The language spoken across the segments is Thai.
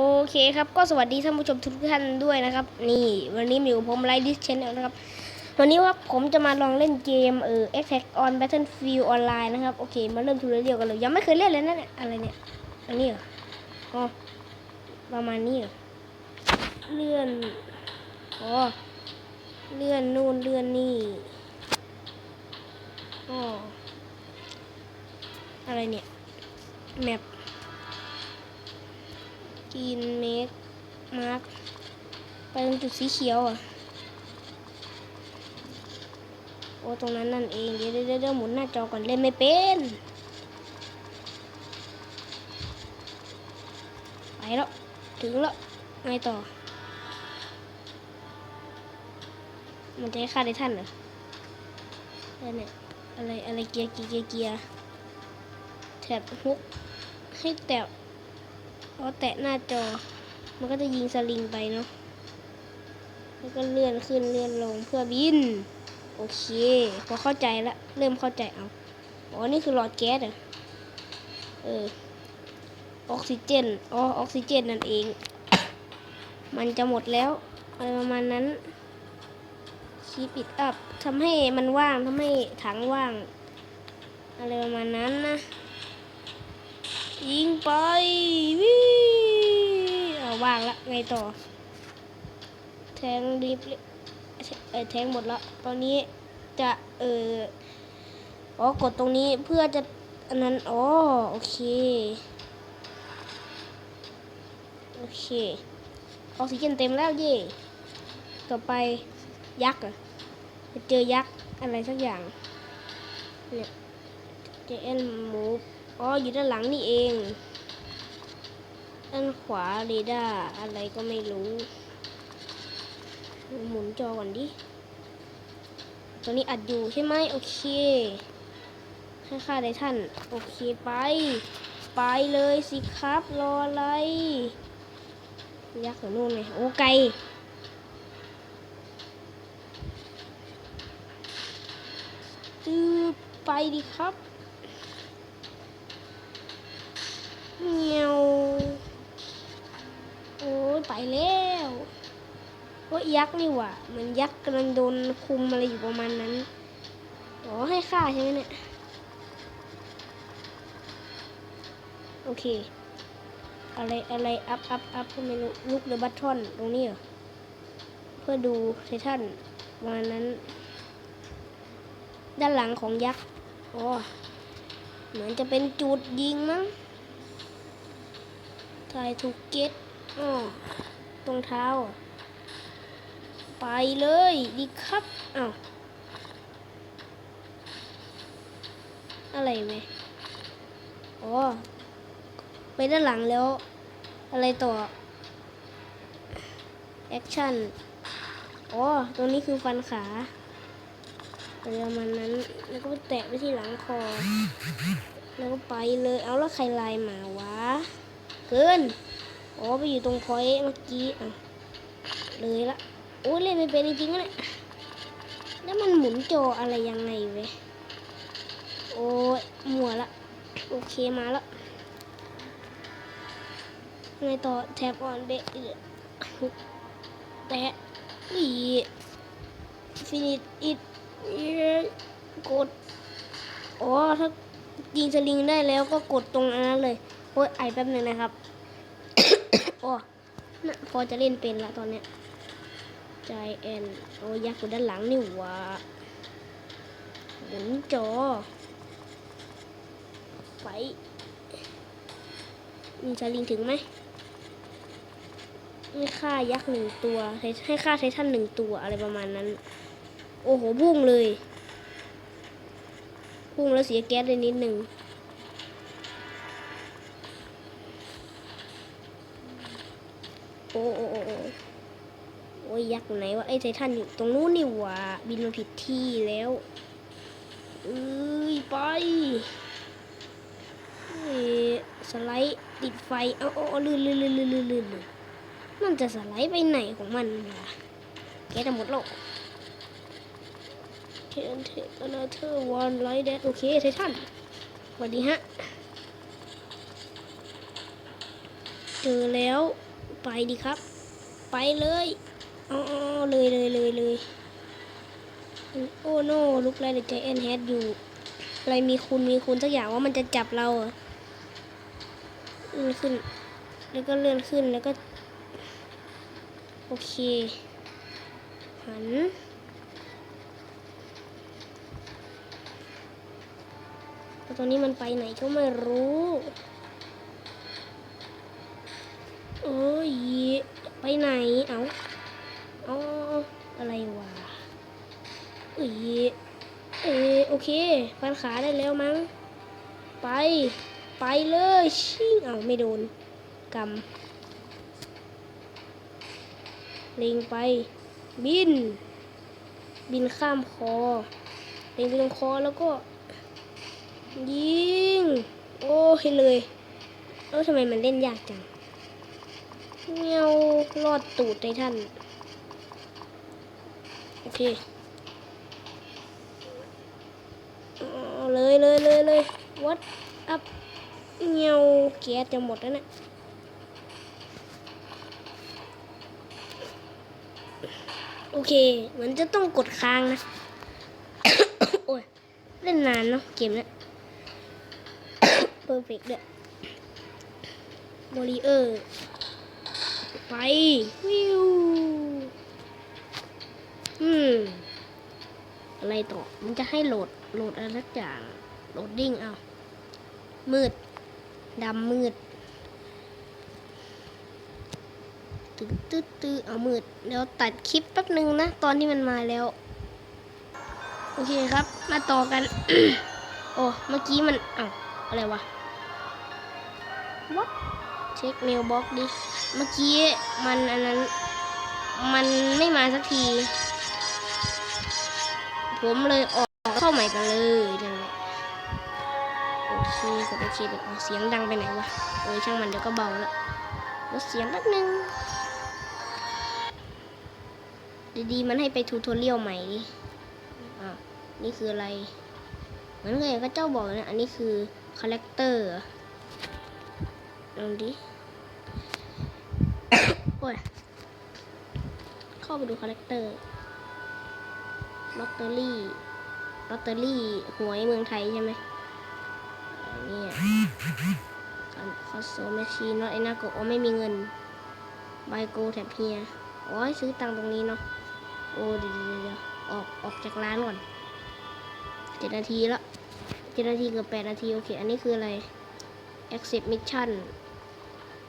โอเคครับก็สวัสดีท่านผู้ชมทุกท่านด้วยนะครับ นี่วันนี้มีผมไลท์ดิสชแนลนะครับ วันนี้ว่าผมจะมาลองเล่นเกมเออ Attack on Battlefield Online นะครับ โอเค มาเริ่มทูเรียลกันเลย ยังไม่เคยเล่นเลยนะเนี่ยอะไรเนี่ย อันนี้เหรออ๋อประมาณนี้เหรอเลื่อนอ๋อเลื่อนนู่นเลื่อนนี่อ๋ออะไรเนี่ยแมป กินเมกมาร์กไปตรงจุดสีเขียวอะ โอ้ตรงนั้นนั่นเองเดี๋ยวเดี๋ยวเดี๋ยวหมุนหน้าจอก่อนเล่นไม่เป็นไปแล้วถึงแล้วไงต่อ มันจะให้ฆ่าได้ท่านเหรออะไรเนี่ยอะไรอะไรเกียร์เกียร์เกียร์เกียร์แถบฮุกให้แตะ พอแตะหน้าจอ มันก็จะยิงสลิงไปเนาะ แล้วก็เลื่อนขึ้นเลื่อนลงเพื่อบิน โอเค พอเข้าใจละ เริ่มเข้าใจเอา อ๋อ นี่คือหลอดแก๊สเหรอ เออ ออกซิเจน อ๋อ ออกซิเจนนั่นเอง มันจะหมดแล้วอะไรประมาณนั้นคีปิดอัพทำให้มันว่างทำให้ถังว่าง อะไรประมาณนั้นนะ ยิงไปวิเอาวางละไงต่อ แทงรีบเออแทงหมดละตอนนี้จะเอออ๋อกดตรงนี้เพื่อจะอันนั้นอ๋อโอเคโอเคออกซิเจนเต็มแล้วเย่ต่อไปยักษ์เหรอะจะเจอยักษ์อะไรสักอย่างเนี่ยเจนมู อ๋ออยู่ด้านหลังนี่เอง ด้านขวาเรดาร์อะไรก็ไม่รู้ หมุนจอก่อนดิ ตัวนี้อัดอยู่ใช่ไหมโอเคให้ค่าได้ท่าน โอเคไป ไปเลยสิครับ รออะไร ยักษ์อยู่นู่นไงโอ้ไกลตื้อไปดิครับ เงียวโอ้ยไปแล้วโอ้ยยักษ์นี่ว่าเหมือนยักษ์กำลังโดนคุมอะไรอยู่ประมาณนั้นอ๋อให้ฆ่าใช่ไหมเนี่ยโอเค อะไรอะไรอัพอัพอัพไม่รู้ลุกเดอะบัตทอนตรงนี้เหรอเพื่อดูไททันประมาณนั้น ด้านหลังของยักษ์อ๋อเหมือนจะเป็นจุดยิงมั้ง ทายถูกเก็ตอ๋อตรงเท้า ไปเลยดีครับอ้าวอะไรไหมอ๋อไปด้านหลังแล้ว อะไรต่อ แอคชั่น อ๋อ ตรงนี้คือฟันขาอะไรประมาณนั้น แล้วก็แตะไปที่หลังคอ แล้วก็ไปเลย เอาแล้วใครไลน์มาวะ เกินอ๋อไปอยู่ตรงพอยเมื่อกี้อะเลยละโอ้ยเล่นไม่เป็นจริงๆเนี่ยแล้วมันหมุนจออะไรยังไงเว้ยโอ้ยมัวละโอเคมาล้วไงต่อแทบออนเบะแตะอีฟินิชอิดกดอ๋อถ้ายิงสลิงได้แล้วก็กดตรงนั้นเลย โอ้ยไอแป๊บหนึ่งนะครับ โอ้น่ะพอจะเล่นเป็นละตอนเนี้ยใจแอนโอ้ยยักษ์อยู่ด้านหลังนี่หว่าหมุนจอ ไปมีสลิงถึงไหมให้ฆ่ายักษ์หนึ่งตัวให้ให้ฆ่าไททันหนึ่งตัวอะไรประมาณนั้น โอ้โหพุ่งเลย พุ่งแล้วเสียแก๊สเลยนิดหนึ่ง อ้โอ้โอ้โอ้โอ้ยยักษ์อยู่ไหนวะไอ้ไททันอยู่ตรงนู้นนี่หว่าบินมาผิดที่แล้วเอ้ยไปเอ้ยสไลด์ติดไฟเอาเอาเอาลื่นลื่นลื่นลื่นลื่นมันจะสไลด์ไปไหนของมันล่ะแกจะหมดแล้วเทนเทนเธอร์วันไลท์แดดโอเคไททันสวัสดีฮะ เจอแล้ว ไปดีครับ ไปเลยอ๋อเลยเลยเลยเลยโอ้โนลุกไล่เดจแอนแฮดอยู่ อะไรมีคุณมีคุณสักอย่างว่ามันจะจับเราเหรอเลื่อนขึ้น แล้วก็เลื่อนขึ้นแล้วก็ โอเค หันแต่ตอนนี้มันไปไหนก็ไม่รู้ อ้ยไปไหน เอาเอาอะไรวะเอ้ยเออโอเคฟันขาได้แล้วมั้ง ไป ไปเลยชิงเอาไม่โดนกำเล็งไป บิน บินข้ามคอเล็งไปตรงคอแล้วก็ ยิง โอ้เห็นเลย เอ้าทำไมมันเล่นยากจัง เงี้ยวรอดตูดไททันโอเคเอเลยเลยเลยเลย what up เงี้ยวแก๊สจะหมดแล้วเนะี่ยโอเค เหมือนจะต้องกดค้างนะ โอ้ย เล่นนานเนาะเกมเนี้ยเพอร์เฟกต์ด้วยบอลีเออร์ ไป วิว อืม อะไรต่อ มันจะให้โหลด โหลดอะไรสักอย่าง โหลดดิ้งเอา มืด ดำมืดตึ๊ดตึ๊ดตึ๊ดเอามืด เดี๋ยวตัดคลิปแป๊บนึงนะ ตอนที่มันมาแล้ว โอเคครับ มาต่อกัน โอ้ เมื่อกี้มันเอ้าอะไรวะ what เช็คเมลบ็อกดิ เมื่อกี้มันอันนั้น มันไม่มาสักที ผมเลยออกเข้าใหม่กันเลยนั่นแหละโอเคกดโอเคเดี๋ยวเอาเสียงดังไปไหนวะ เออช่างมันเดี๋ยวก็เบาแล้วลดเสียงแป๊บนึงดีๆมันให้ไปทูทอเรียลใหม่ดิอ่านี่คืออะไรเหมือนเคยก็เจ้าบอกนะ อันนี้คือคาแรคเตอร์ ลองดิโอ้ย เข้าไปดูคาแรคเตอร์ลอตเตอรี่ลอตเตอรี่หวยเมืองไทยใช่ไหมนนี้การคอสโซแมชชีนว่าไอ้หน้าโกโอไม่มีเงินบายโกแถบเฮียโอ้ยซื้อตังตรงนี้เนาะ โอ้เดี๋ยวเดี๋ยวเดี๋ยวออกออกจากร้านก่อนเจ็ดนาทีแล้วเจ็ดนาทีเกือบแปดนาที โอเค อันนี้คืออะไร accept mission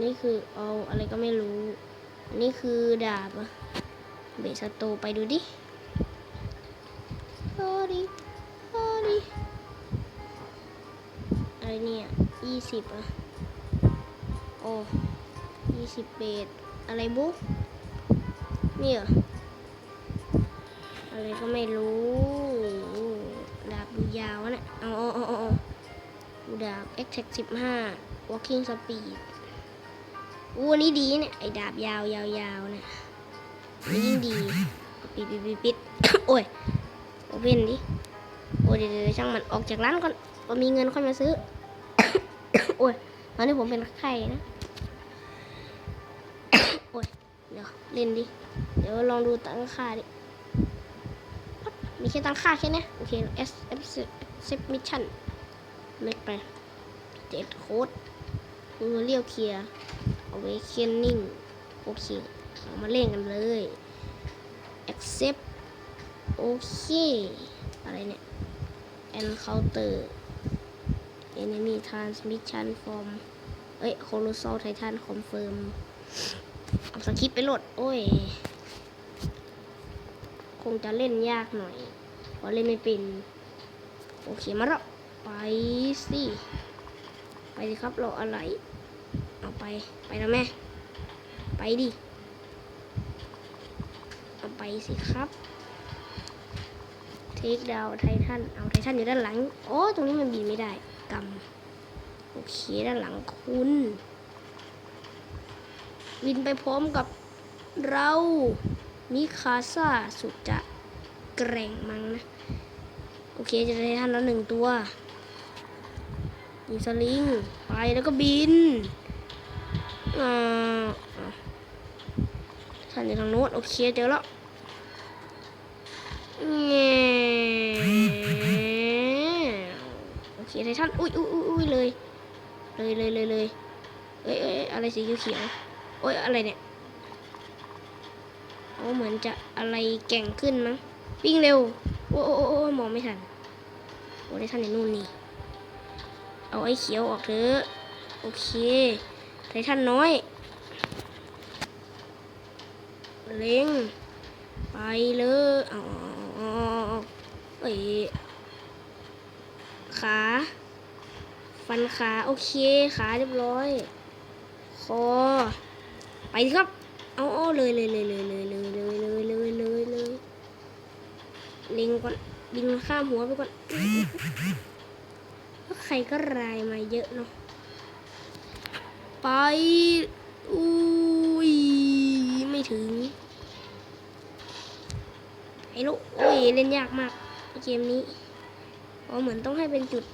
นี่คือเอาอะไรก็ไม่รู้นนี้คือดาบอะเบสโตไปดูดิโอดิโอดิอะไรเนี่ยยี่สิบอะโอ้ยี่สิบเบสอะไรบุ๊กนี่เหรออะไรก็ไม่รู้ดาบดูยาวนะเอาเอาเอาเอาดาบ X Tech สิบห้า Walking Speed อู้อันนี้ดีเนี่ยไอ้ดาบยาวยาวยาวเนี่ยนี่ยิ่งดีปิดปิดปิดปิดโอ้ยโอเว่นดิโอ้ยเดี๋ยวช่างมันออกจากร้านก่อนพอมีเงินค่อยมาซื้อ โอ้ยตอนนี้ผมเป็นไข่นะโอ้ยเดี๋ยวเล่นดิ เดี๋ยวลองดูตั้งค่าดิ มีแค่ตั้งค่าแค่เนี้ยโอเค S F Set Mission เล็กไปเจ็ดโค้ดเรียวเคลียร์ เอาไว้เคนนิ่งโอเคเอามาเล่นกันเลย accept โอเค อะไรเนี่ย encounter enemy transmission from เอ้ย colossal titan confirm เอาสคริปต์ไปโหลด โอ้ย คงจะเล่นยากหน่อยเพราะเล่นไม่เป็น โอเค มาแล้วไปสิ ไปสิครับรออะไร ไปไปนะแม่ ไปดิเอาไปสิครับเทคดาวไททันเอาไททันอยู่ด้านหลังโอ้ตรงนี้มันบินไม่ได้กำโอเคด้านหลังคุณบินไปพร้อมกับเรามิคาซาสุดจะแกร่งมั้งนะ โอเคจะได้ทันแล้วหนึ่งตัวยิงสลิง ไปแล้วก็บิน อ่าอะท่านอยู่ทางโน้นโอเคเจอแล้วแง่โอเคไททันอุ้ยอุ้ยอุ้ยอุ้ยเลยเลยเลยเลยเลยเอ้ยเอ้ยอะไรสีเขียวโอ้ยอะไรเนี่ยโอ้เหมือนจะอะไรแก่งขึ้นมั้งวิ่งเร็วโอ้โอ้โอ้โอ้มองไม่ทันโอ้ไททันอยู่นู่นนี่เอาไอ้เขียวออกเถอะโอเค ไททันน้อย เล็ง ไปเลยเอาเอาเอาเอาเอ้ยขา ฟันขา โอเค ขาเรียบร้อย คอ ไปครับ เอาเอาเลยเลยเลยเลยเลยเลยเลยเลยเลยเลยเลยเล็งก่อนบินข้ามหัวไปก่อน ใครก็รายมาเยอะเนาะ ไป อุ้ย ไม่ถึงไอ้ลูกโอ้ย เล่นยากมาก เกมนี้อ๋อเหมือนต้องให้เป็นจุด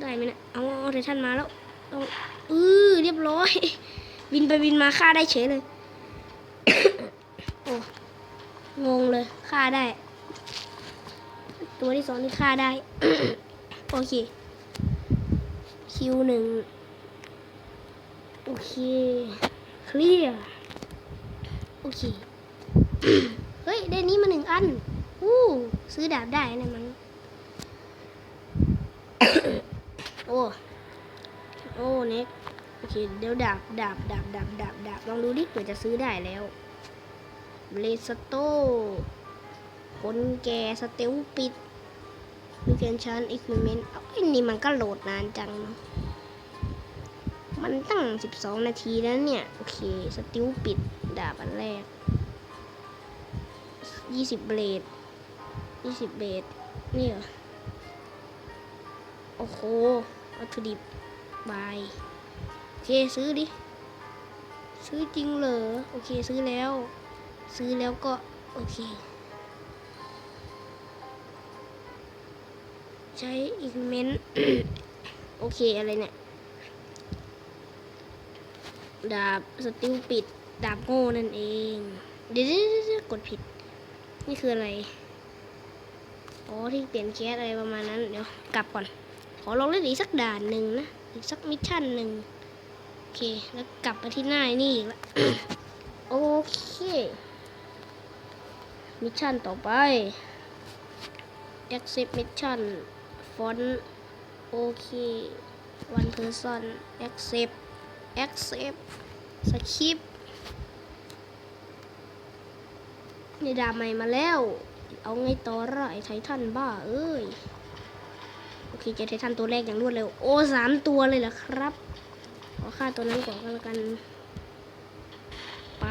ได้ไหมนะเอาเอาไททันมาแล้วเอาอือเรียบร้อย บินไปบินมาฆ่าได้เฉยเลย โอ้งงเลยฆ่าได้ ตัวที่สองที่ฆ่าได้ โอเค คิวหนึ่งโอเคเคลียร์โอเค เฮ้ย ได้นี้มาหนึ่งอันอู้ซื้อดาบได้นะมันโอ้ โอ้เน็กโอเค เดี๋ยวดาบดาบดาบดาบดาบดาบลองดูดิเผื่อจะซื้อได้แล้วเบลสโตคนแก่สเตลปิด ดูเกนชันอีควิเมนต์ไอ้นี่มันก็โหลดนานจังเนาะมันตั้ง 12 นาทีแล้วเนี่ย โอเค สติลปิด ดาบอันแรก 20 เบลด20 เบลดนี่เหรอ โอ้โหวัตถุดิบบาย โอเค ซื้อดิ ซื้อจริงเหรอ โอเค ซื้อแล้ว ซื้อแล้วก็ โอเค ใช้อีกเมนโอเคอะไรเนี่ย ดาบสติลปิด ดาบโง่นั่นเอง เดี๋ยวกดผิด นี่คืออะไร อ๋อ ที่เปลี่ยนแก๊สอะไรประมาณนั้น เดี๋ยว กลับก่อน ขอลองเล่นอีกสักด่านหนึ่งนะ อีกสักมิชชั่นหนึ่งโอเค แล้วกลับมาที่หน้านี่อีกแล้วโอเค มิชชั่นต่อไป accept mission font โอเค one person accept accept skip นี่ดาบใหม่มาแล้ว เอาไงต่อละไอไททันบ้า เอ้ย โอเคเจอไททันตัวแรกอย่างรวดเร็ว โอ้สามตัวเลยเหรอครับ ขอฆ่าตัวนั้นก่อนก็แล้วกัน ไป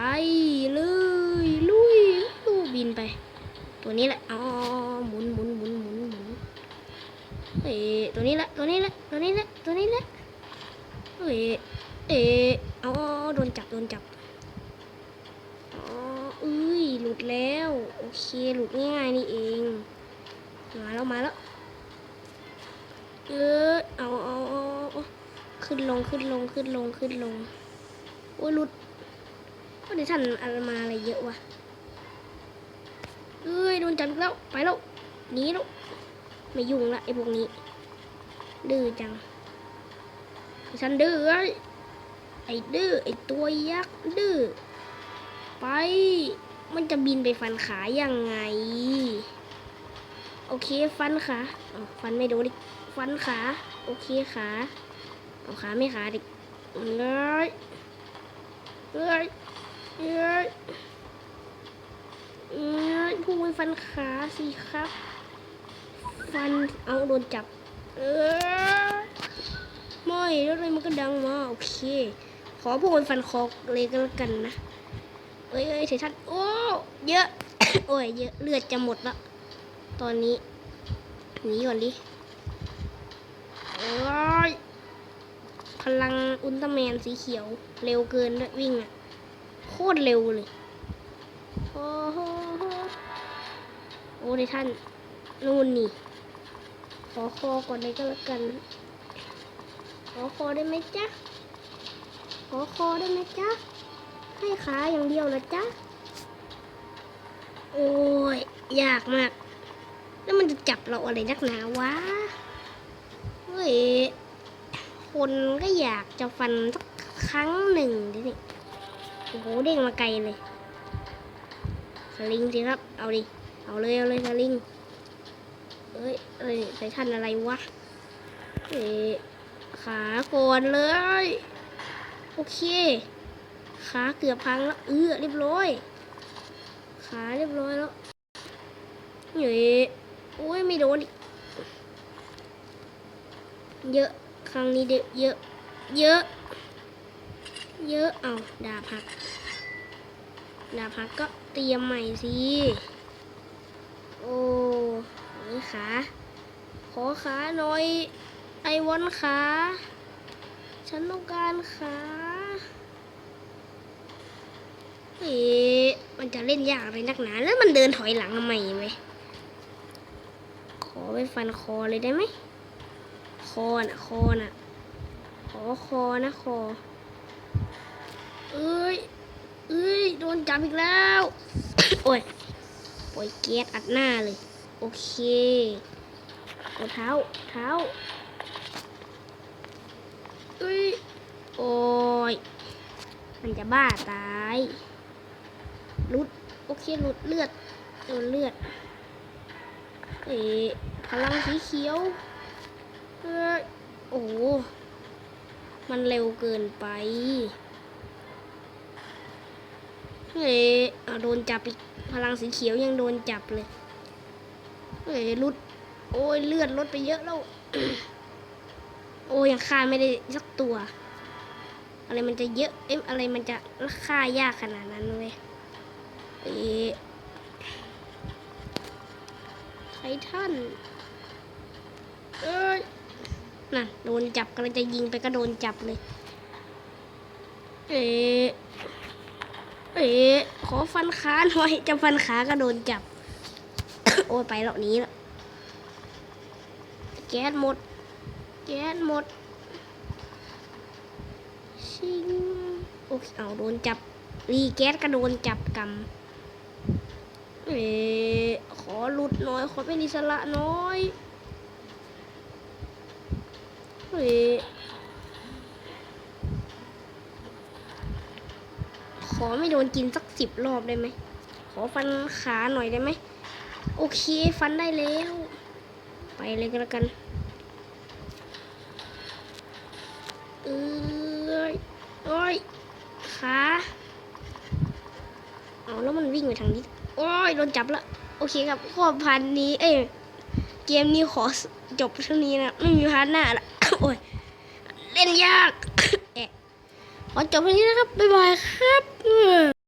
เลย ลุยลูบินไป ตัวนี้แหละ อ๋อหมุนหมุน เอ๊ตัวนี้ละตัวนี้ละตัวนี้ละตัวนี้ละเอ๊เอ๊ะอ๋โดนจับโดนจับอ๋อเอ้ยหลุดแล้วโอเคหลุดง่ายนี่เองมาแล้วมาแล้วเออเอาเอาเอาขึ้นลงขึ้นลงขึ้นลงขึ้นลงโอ้ยหลุดว่าเดี๋ยวท่านอะไรมาอะไรเยอะวะเอ้ยโดนจับแล้วไปแล้วหนีแล้วไม่ยุ่งละไอ้พวกนี้ ดื้อจัง ฉันดื้อเอ้ยไอ้ดื้อไอ้ตัวยักษ์ดื้อไป มันจะบินไปฟันขายังไง โอเคฟันขาฟันไม่โดนดิฟันขา โอเคขาเอาขาไม่ขาดิเอ้ยเอ้ยเอ้ยเอ้ยพูดฟันขาสิครับ ฟันเอาโดนจับ เออไม่แล้วเลยมันก็ดังมาโอเค ขอพูดฟันคอเลยก็แล้วกันนะเอ้ยเอ้ยเสียทันโอ้เยอะ โอ้ยเยอะเลือดจะหมดล้วตอนนี้หนีก่อนดิโอ้ยพลังอุลตร้าแมนสีเขียว เร็วเกินด้วยวิ่งอะโคตรเร็วเลย โอ้โหโอ้ในท่านนู่นนี่ ขอคอก่อนเลยก็แล้วกัน ขอคอได้ไหมจ๊ะ ขอคอได้ไหมจ๊ะ ให้ขาอย่างเดียวนะจ๊ะ โอ้ย ยากมาก แล้วมันจะจับเราอะไรนักหนาวะ เฮ้ย คนก็อยากจะฟันสักครั้งหนึ่งดินี่โอ้โหเด้งมาไกลเลย สลิงสิครับ เอาดิ เอาเลย เอาเลยสลิง เอ้ยเอ้ยไททันอะไรวะ เอ้ขาก่อนเลย โอเค ขาเกือบพังแล้ว เออเรียบร้อย ขาเรียบร้อยแล้วเฮ้ยโอ้ยไม่โดนอีก เยอะ ครั้งนี้เดอะเยอะ เยอะ เยอะ เอาดาบหัก ดาบหักก็เตรียมใหม่สิ โอ้ นี่ขาขอขาหน่อย ไอวอนขาฉันต้องการขาเอ๊ะมันจะเล่นยากอะไรนักหนาแล้วมันเดินถอยหลังทำไมไหมขอไปฟันคอเลยได้ไหมคอน่ะคอน่ะขอคอนะคอเอ้ยเอ้ยโดนจับอีกแล้ว โอ้ยปล่อยเกียร์อัดหน้าเลย โอเคเอาเท้า เท้าเอ้ย โอ้ย มันจะบ้าตายลุด โอเคหลุดเลือดโดนเลือด เอ๊ะพลังสีเขียวเอ้ยโอ้โหมันเร็วเกินไปเฮ้ยเอาโดนจับอีก พลังสีเขียวยังโดนจับเลย เฮ้ยลุด โอ้ยเลือดลดไปเยอะแล้ว โอ้ยยังฆ่าไม่ได้สักตัว อะไรมันจะเยอะ เอ๊ะอะไรมันจะฆ่ายากขนาดนั้นเว้ยเอ๊ะไททันเอ้ยน่ะโดนจับกำลังจะยิงไปก็โดนจับเลย เอ๊ะเอ๊ะขอฟันขาหน่อยจะฟันขาก็โดนจับ อ้ยไปแล้วหนี้แล้วแก๊สหมด แก๊สหมด ชิงโอเคเอาโดนจับ รีแก๊สก็โดนจับกำเอ๊ะขอหลุดหน่อย ขอเป็นอิสระน้อยเอ๊ะขอไม่โดนกินสักสิบรอบได้ไหม ขอฟันขาหน่อยได้ไหม โอเค ฟันได้แล้ว ไปเลยก็แล้วกัน เอ้ยโอ้ยขาเอาแล้วมันวิ่งไปทางนี้โอ้ยโดนจับแล้วโอเคครับข้อพันนี้ เอ้ยเกมนี้ขอจบเท่านี้นะไม่มีพาร์ทหน้าละโอ้ยเล่นยากแอะขอจบเท่านี้นะครับบ๊ายบายครับ